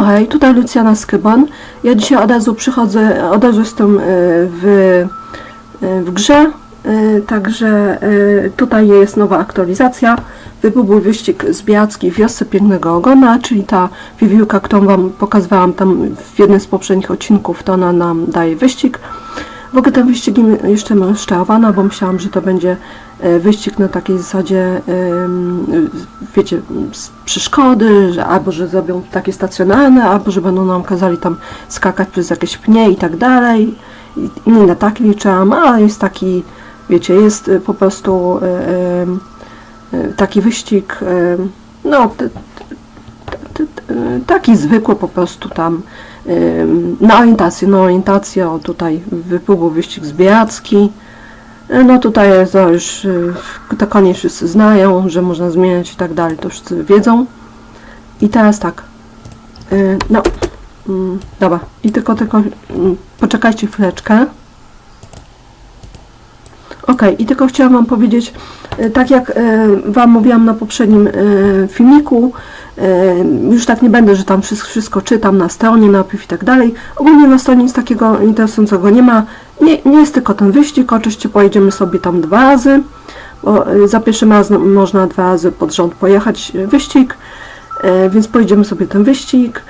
No hej, tutaj Lucjana Skybon. Ja dzisiaj od razu przychodzę, od razu jestem e, w, e, w grze, e, także tutaj jest nowa aktualizacja. Wybuchł wyścig z Biacki w wiosce Pięknego Ogona, czyli ta wiewiórka, którą Wam pokazywałam tam w jednym z poprzednich odcinków, to ona nam daje wyścig. W ogóle ten wyścig jeszcze mam szczarowana, bo myślałam, że to będzie e, wyścig na takiej zasadzie, wiecie, przeszkody, że albo że zrobią takie stacjonarne, albo że będą nam kazali tam skakać przez jakieś pnie i tak dalej. I nie na tak liczyłam, a jest taki, wiecie, jest e, po prostu e, taki wyścig, no, taki zwykły po prostu tam na orientację, na orientację, o tutaj wypływał wyścig zbieracki, no tutaj to już y, te konie wszyscy znają, że można zmieniać i tak dalej, to wszyscy wiedzą. I teraz tak, y, no, mm, dobra, i tylko, tylko, mm, poczekajcie chwileczkę. Ok, i tylko chciałam Wam powiedzieć, y, tak jak y, Wam mówiłam na poprzednim y, filmiku, już tak nie będę, że tam wszystko, czytam na stronie najpierw i tak dalej. Ogólnie na stronie nic takiego interesującego nie ma. Nie, nie jest tylko ten wyścig, oczywiście pojedziemy sobie tam dwa razy, bo za pierwszym razem można dwa razy pod rząd pojechać wyścig, więc pojedziemy sobie ten wyścig.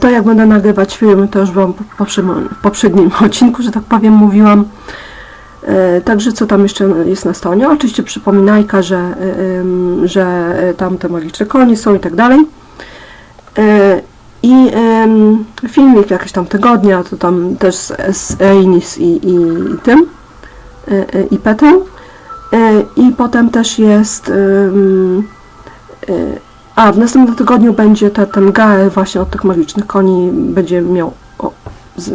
To jak będę nagrywać film, to już Wam w poprzednim odcinku, że tak powiem, mówiłam. E, Także co tam jeszcze jest na stronie? Oczywiście przypominajka, że, e, że e, tam te magiczne konie są i tak dalej. I filmik jakiś tam tygodnia, to tam też z, Einis i, i, tym, i Petą. E, I potem też jest a w następnym tygodniu będzie te, ten Gael właśnie od tych magicznych koni będzie miał z,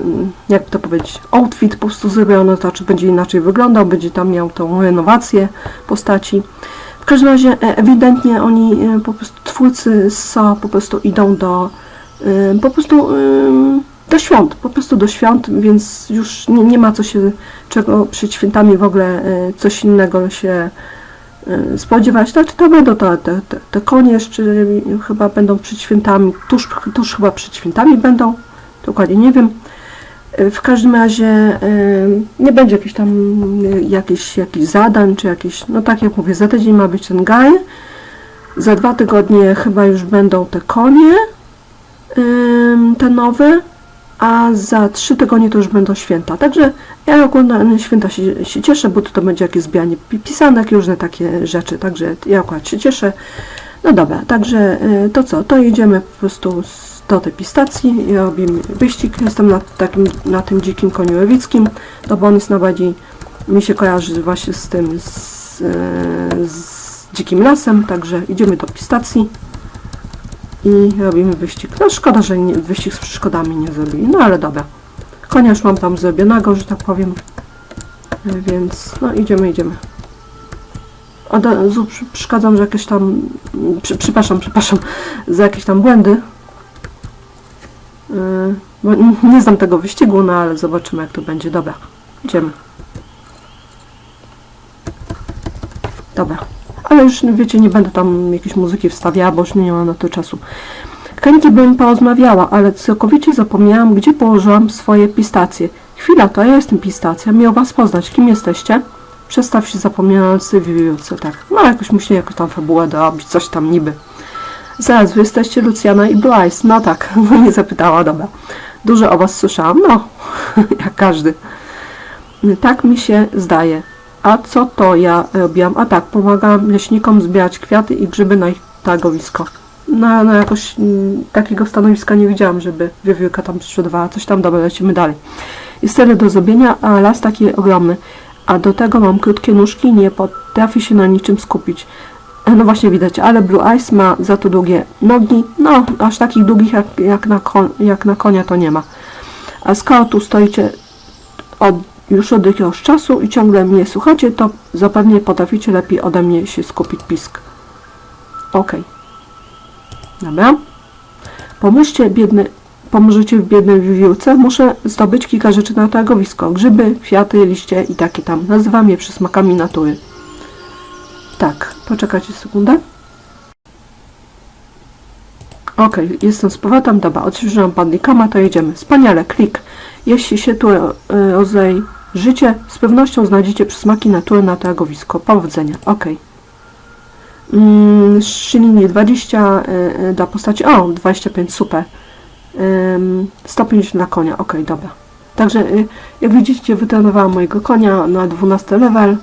jakby to powiedzieć, outfit po prostu zrobiony, to znaczy będzie inaczej wyglądał, będzie tam miał tą renowację postaci. W każdym razie e, ewidentnie oni e, po prostu twórcy SO po prostu idą do e, po prostu do świąt, po prostu do świąt, więc już nie, nie ma co się czego przed świętami w ogóle coś innego się spodziewać. Znaczy to będą te, te, te, te konie jeszcze chyba będą przed świętami, tuż, tuż chyba przed świętami będą, dokładnie nie wiem. E, W każdym razie e, nie będzie jakichś tam e, jakichś, jakichś zadań, czy jakieś, no tak jak mówię, za tydzień ma być ten gaj, za dwa tygodnie chyba już będą te konie, te nowe, a za trzy tygodnie to już będą święta. Także ja na święta się, się cieszę, bo to, będzie jakieś zbijanie pi- pisanek, różne takie rzeczy, także ja akurat się cieszę. No dobra, także to co, to jedziemy po prostu z- do tej pistacji i robimy wyścig. Jestem na, takim, na tym dzikim koniu lewickim, to bo on jest najbardziej, mi się kojarzy właśnie z tym, z, y, z dzikim lasem, także idziemy do pistacji i robimy wyścig. No szkoda, że nie, wyścig z przeszkodami nie zrobili, no ale dobra. Konia już mam tam zrobionego, że tak powiem, Y, więc no idziemy, idziemy. Od razu przeszkadzam, że jakieś tam, przy, przepraszam, przepraszam, za jakieś tam błędy. Yy, bo n- nie znam tego wyścigu, no ale zobaczymy jak to będzie. Dobra, idziemy. Dobra, ale już wiecie, nie będę tam jakiejś muzyki wstawiała, bo już nie mam na to czasu. Chętnie bym porozmawiała, ale całkowicie zapomniałam, gdzie położyłam swoje pistacje. Chwila, to ja jestem pistacja, miał was poznać. Kim jesteście? Przestaw się zapomniałam co tak. No jakoś musi jakąś tam fabułę dorobić, coś tam niby. Zaraz, wy jesteście Luciana i Eyes. No tak, nie zapytała, dobra. Dużo o was słyszałam, no, jak każdy. Tak mi się zdaje. A co to ja robiłam? A tak, pomagałam leśnikom zbierać kwiaty i grzyby na ich targowisko. No, no jakoś mm, takiego stanowiska nie widziałam, żeby wiewiórka tam sprzedawała coś tam. Dobra, lecimy dalej. Jest tyle do zrobienia, a las taki ogromny. A do tego mam krótkie nóżki i nie potrafię się na niczym skupić. No właśnie widać, ale Blue Eyes ma za to długie nogi. No, aż takich długich jak, jak, na, kon, jak na konia to nie ma. A skoro tu stoicie od, już od jakiegoś czasu i ciągle mnie słuchacie, to zapewne potraficie lepiej ode mnie się skupić pisk. Okej. Dobra. Pomóżcie biedny, pomożecie w biednej wiewiórce. Muszę zdobyć kilka rzeczy na targowisko. Grzyby, kwiaty, liście i takie tam. Nazywam je przysmakami natury. Tak, poczekajcie sekundę. Okej, jestem z powrotem, dobra, odświeżyłam Bandicama, to jedziemy. Wspaniale, klik. Jeśli się tu e, rozejrzycie, z pewnością znajdziecie przysmaki natury na targowisko. Powodzenia, okej. Mm, Szylini 20 e, e, dla postaci, o, 25, super. Ym, 150 na konia, okej, dobra. Także, y, jak widzicie, wytrenowałam mojego konia na 12 level.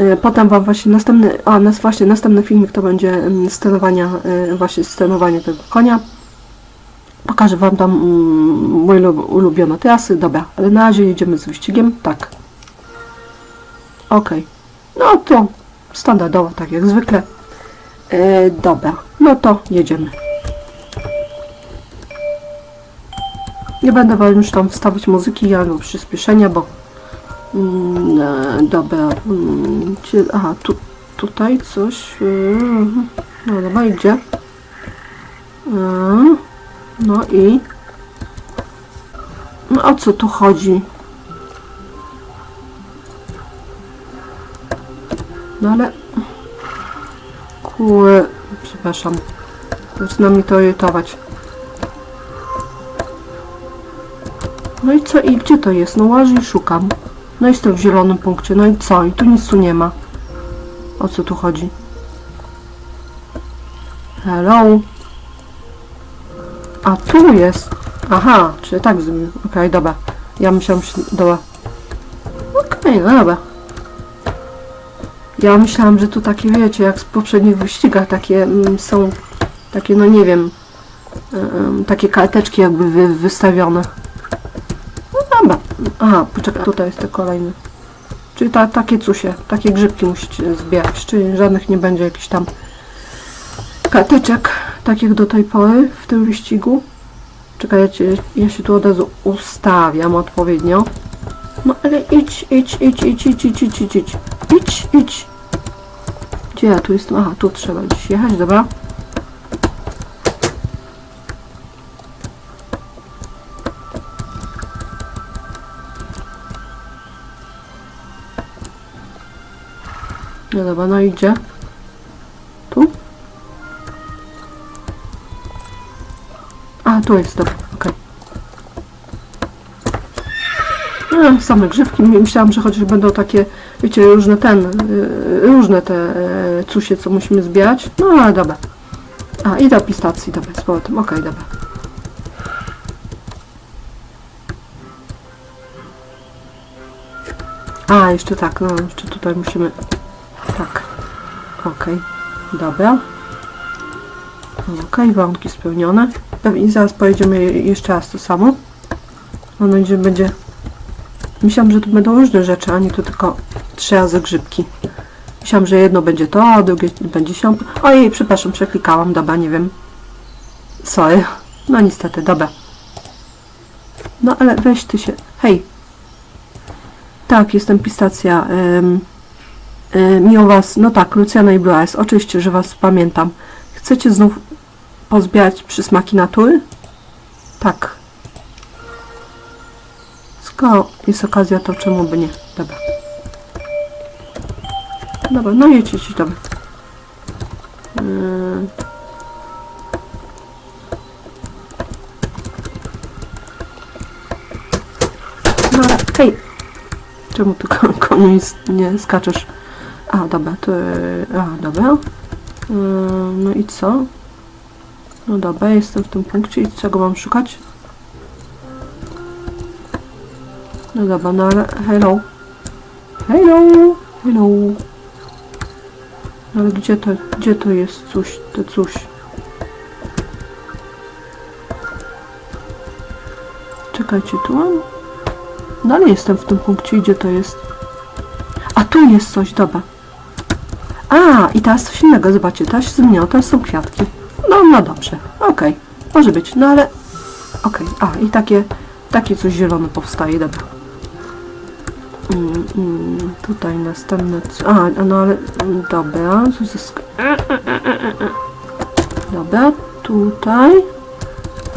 Y, Potem wam właśnie następny, a nas właśnie następny filmik to będzie ym, z trenowania, y, właśnie z trenowania tego konia. Pokażę wam tam mm, moje lu- ulubione trasy. Dobra, ale na razie jedziemy z wyścigiem. Tak. Okej. No to standardowo, tak jak zwykle. E, dobra, no to jedziemy. Nie będę wam już tam wstawiać muzyki albo przyspieszenia, bo mm, dobra, mm, aha, tu, tutaj coś, e, no dobra, i gdzie? E, no i no o co tu chodzi? No ale Kurde, przepraszam. Zaczyna mi to irytować. No i co? I gdzie to jest? No łażę i szukam. No jestem w zielonym punkcie. No i co? I tu nic tu nie ma. O co tu chodzi? Hello? A tu jest. Aha, czyli tak zrobił. Okej, dobra. Ja myślałam, że... Dobra. Okej, no dobra. Ja myślałam, że tu takie, wiecie, jak w poprzednich wyścigach, takie mm, są, takie, no nie wiem, em, takie karteczki jakby wy, wystawione. Aha, poczekaj, tutaj jest te kolejne. Czyli ta, takie cusie, takie grzybki musicie zbierać, czyli żadnych nie będzie jakichś tam karteczek, tak jak do tej pory w tym wyścigu. Czekajcie, ja się tu od razu ustawiam odpowiednio. No ale idź, idź, idź, idź, idź, idź, idź, idź, idź, idź. Gdzie ja tu jestem? Aha, tu trzeba gdzieś jechać, dobra. No dobra, no idzie. Tu? A, tu jest, dobra, okej. No, same grzywki. Myślałam, że chociaż będą takie, wiecie, różne ten, y, różne te y, cusie, co musimy zbierać. No ale dobra. A, i do pistacji, dobra, z powrotem. Okej, dobra. A, jeszcze tak, no, jeszcze tutaj musimy... Okej, dobra. Okej, warunki spełnione. I zaraz pojedziemy je- jeszcze raz to samo. Mam nadzieję, że będzie... Myślałam, że tu będą różne rzeczy, a nie tu tylko trzy razy grzybki. Myślałam, że jedno będzie to, a drugie będzie się... Ojej, przepraszam, przeklikałam, dobra, nie wiem. Sorry. No niestety, dobra. No ale weź ty się... Hej. Tak, jestem Pistacja. Ym, miło was... No tak, Luciana i Blue Eyes. Oczywiście, że was pamiętam. Chcecie znów pozbierać przysmaki natury? Tak. Skoro jest okazja, to czemu by nie? Dobra. Dobra, no jedź, jedź, dobra. No, hej! Czemu ko- koniu nie skaczesz? A, dobra, to... yy, A, dobra. Yy, no i co? No dobra, jestem w tym punkcie i czego mam szukać? No dobra, no ale hello. Hello, hello. No ale gdzie to, gdzie to jest coś, to coś? Czekajcie, tu mam? No ale jestem w tym punkcie, gdzie to jest? A tu jest coś, dobra. A, i teraz coś innego, zobaczcie, teraz się zmieniło, teraz są kwiatki. No, no dobrze, okej, może być, no ale... Okej, a i takie, takie coś zielone powstaje, dobra. Mm, mm, tutaj następne... A, no ale... mm, Dobra, coś zysk... Dobra, tutaj...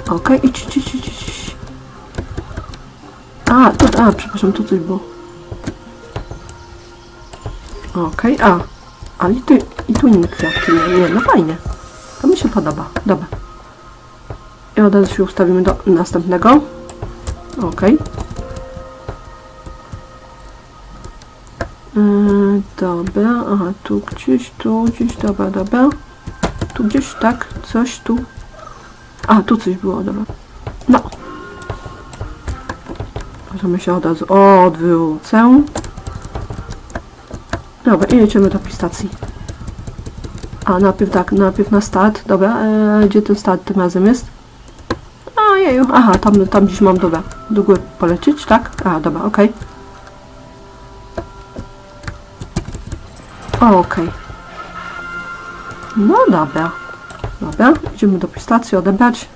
Okej, idź, idź, idź, idź, idź. A, tu, a, przepraszam, tu coś było. Okej, a. A i tu, i tu inne kwiatki. Nie, nie, no fajnie. To mi się podoba. Dobra. I od razu się ustawimy do następnego. Ok. Yy, dobra, aha, tu gdzieś, tu gdzieś, dobra, dobra. Tu gdzieś, tak, coś tu. A, tu coś było, dobra. No. Możemy się od razu odwrócę. Dobra, i jedziemy do pistacji. A, najpierw tak, najpierw na start, dobra, e, gdzie ten start tym razem jest? A, jeju, aha, tam, tam gdzieś mam, dobra, do góry polecieć, tak? A, dobra, okej. O, Okej. No dobra. Dobra, idziemy do pistacji odebrać.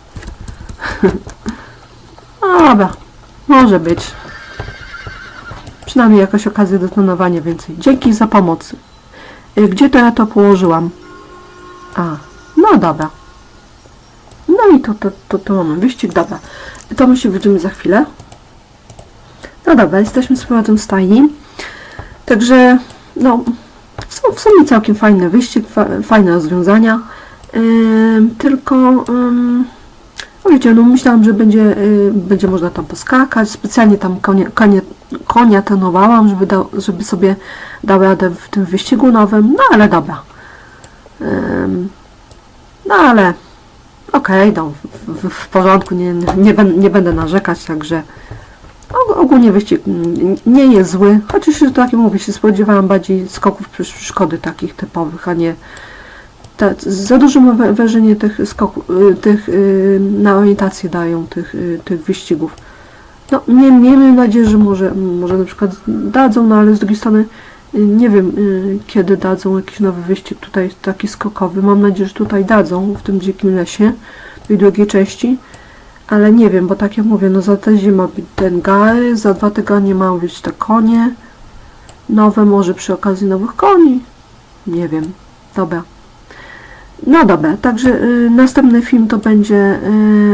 dobra, może być. Przynajmniej jakaś okazja do trenowania więcej. Dzięki za pomoc. Y, Gdzie to ja to położyłam? A, no dobra. No i to, to, to, to mamy wyścig, dobra. To my się widzimy za chwilę. No dobra, jesteśmy z powrotem stajni. Także, no, w w sumie całkiem fajny wyścig, fa, fajne rozwiązania. Ym, tylko, ym, no wiecie, no myślałam, że będzie, y, będzie można tam poskakać. Specjalnie tam konia, konia, konia trenowałam, żeby, dał, żeby sobie dał radę w tym wyścigu nowym. No ale dobra. Ym, no ale okej, no, w, w, porządku, nie, nie, nie będę narzekać, także og- ogólnie wyścig nie jest zły, chociaż tak jak mówię, się spodziewałam bardziej skoków przy przeszkody takich typowych, a nie ta, za wra- wrażenie tych skoków, y, tych y, na orientację dają tych, y, tych wyścigów. No, nie, miejmy nadzieję, że może, może na przykład dadzą, no ale z drugiej strony nie wiem, kiedy dadzą jakiś nowy wyścig tutaj taki skokowy. Mam nadzieję, że tutaj dadzą w tym dzikim lesie, tej drugiej części. Ale nie wiem, bo tak jak mówię, no za tydzień ma być ten gary, za dwa tygodnie mają być te konie. Nowe może przy okazji nowych koni. Nie wiem. Dobra. No dobra, także y, następny film to będzie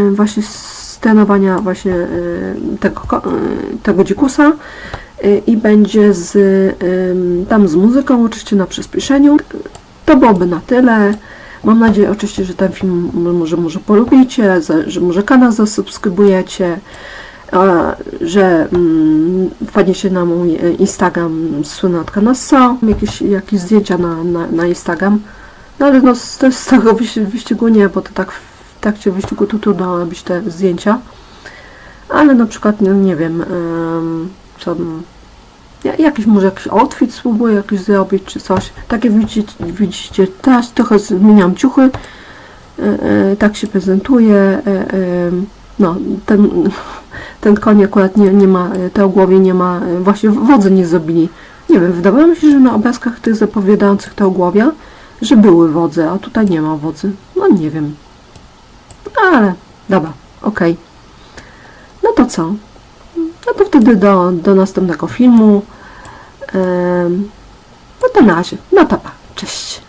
y, właśnie z trenowania właśnie y, tego, y, tego dzikusa y, i będzie z, ym, tam z muzyką, oczywiście na przyspieszeniu. To byłoby na tyle. Mam nadzieję oczywiście, że ten film może, może polubicie, że może kanał zasubskrybujecie, że mm, wpadniecie na mój e, Instagram słynny od Kanasa, jakieś, jakieś zdjęcia na, na, na Instagram. No ale no, z, z tego wyś- wyścigu nie, bo to tak w trakcie wyścigu to trudno robić te zdjęcia. Ale na przykład, no, nie wiem, em, co ja- jakiś może jakiś outfit spróbuję jakiś zrobić, czy coś. Tak jak widzicie, widzicie teraz trochę zmieniam ciuchy, e, e, tak się prezentuję. e, e, no, ten, ten koń akurat nie, nie ma, e, te głowie nie ma, e, właśnie wodzy nie zrobili. Nie wiem, wydawało mi się, że na obrazkach tych zapowiadających te ogłowia, że były wodze, a tutaj nie ma wodzy. No nie wiem. Ale, dobra, okej. No to co? No to wtedy do, do następnego filmu. No to na razie. No to pa. Cześć.